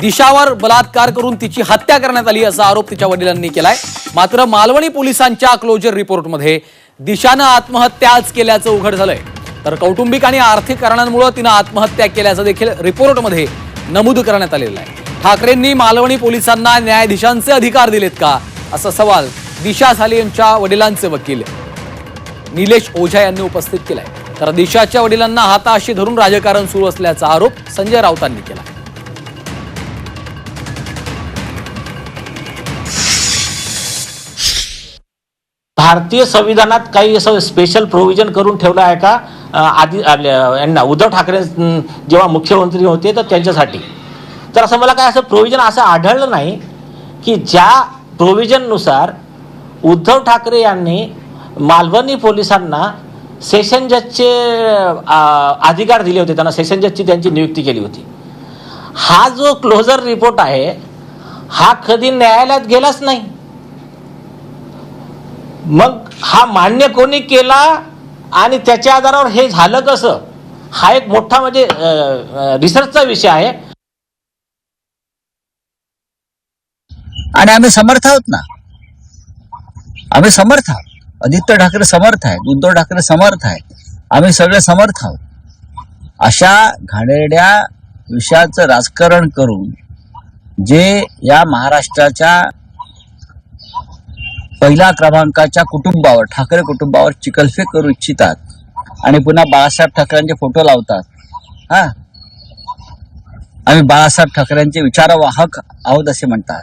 दिशावर बलात्कार करून तिची हत्या करण्यात आली असा आरोप तिच्या वडिलांनी केलाय. मात्र मालवणी पोलिसांच्या क्लोजर रिपोर्टमध्ये दिशानं आत्महत्याच केल्याचं उघड झालंय. तर कौटुंबिक आणि आर्थिक कारणांमुळे तिनं आत्महत्या केल्याचं देखील रिपोर्टमध्ये नमूद करण्यात आलेलं आहे. ठाकरेंनी मालवणी पोलिसांना न्यायाधीशांचे अधिकार दिलेत का? असा सवाल दिशा सालेंच्या वडिलांचे वकील निलेश ओझा यांनी उपस्थित केलाय. तर दिशाच्या वडिलांना हाताशी धरून राजकारण सुरू असल्याचा आरोप संजय राऊतांनी केला भारतीय संविधानात काही असं स्पेशल प्रोव्हिजन करून ठेवलं आहे का? आधी आपल्या- यांना उद्धव ठाकरे जेव्हा मुख्यमंत्री होते तर त्यांच्यासाठी. तर असं मला काय असं प्रोव्हिजन असं आढळलं नाही की ज्या प्रोव्हिजननुसार उद्धव ठाकरे यांनी मालवणी पोलिसांना सेशन जजचे अधिकार दिले होते. त्यांना सेशन जजची त्यांची नियुक्ती केली होती. हा जो क्लोजर रिपोर्ट आहे हा कधी न्यायालयात गेलाच नाही. मग हा मान्य कोणी केला आणि त्याच्या आधारावर हे झालं कसं? हा एक मोठा म्हणजे रिसर्चचा विषय आहे. आणि आम्ही समर्थ आहोत ना? आम्ही समर्थ आहोत. आदित्य ठाकरे समर्थ आहेत उद्धव ठाकरे समर्थ आहेत आम्ही सगळे समर्थ आहोत. अशा घाणेरड्या विषयाचं राजकारण करून जे या महाराष्ट्राच्या पहिला क्रमांकाच्या कुटुंबावर ठाकरे कुटुंबावर चिकलफेक करू इच्छितात आणि पुन्हा बाळासाहेब ठाकरेंचे फोटो लावतात. हा? आम्ही बाळासाहेब ठाकरेंचे विचारवाहक आहोत असे म्हणतात.